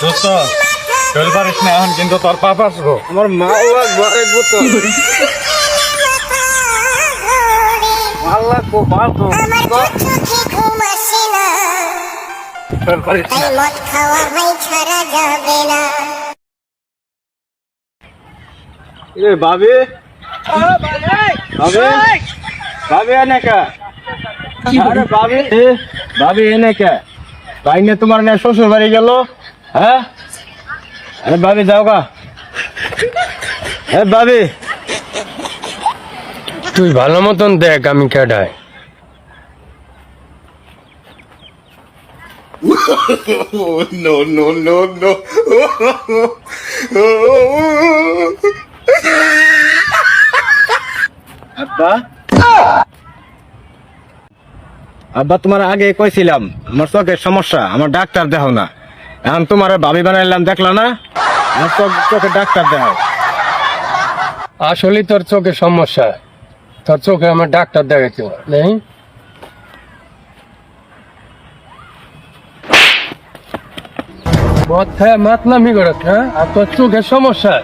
দোস্ত চল পারিস না এখন কিন্তু তোর পাপ আসব। আমার মা লাগবো এক বোতল। ভালো লাগবো বাবু আমার চোখে ঘুম আসে না। চল পারিস না। মদ খাওয়া ভাই ছাড়া যাবে না। এ ভাবি ভাবি ভাবি এনে কে? আরে ভাবি এ? ভাবি এনে কে? ভাই নে তোমার না শ্বশুর বাড়ি গেল। হ্যাঁ? আরে ভাবি যাও গা। এ ভাবি। তুই ভালো মতন দেখ আমি কেডায় আব্বা? আব্বা তোমার আগে কইছিলাম আমার চোখের সমস্যা আমার ডাক্তার দেখো না। এখন তোমার ভাবি বানাইলাম, দেখলা না? চোখে ডাক্তার দেখাও। আসলে তোর চোখে সমস্যা। তোর চোখে আমার ডাক্তার দেখাইতে নেই? মাতলামি করে হ্যাঁ? আর তোর চোখের সমস্যা।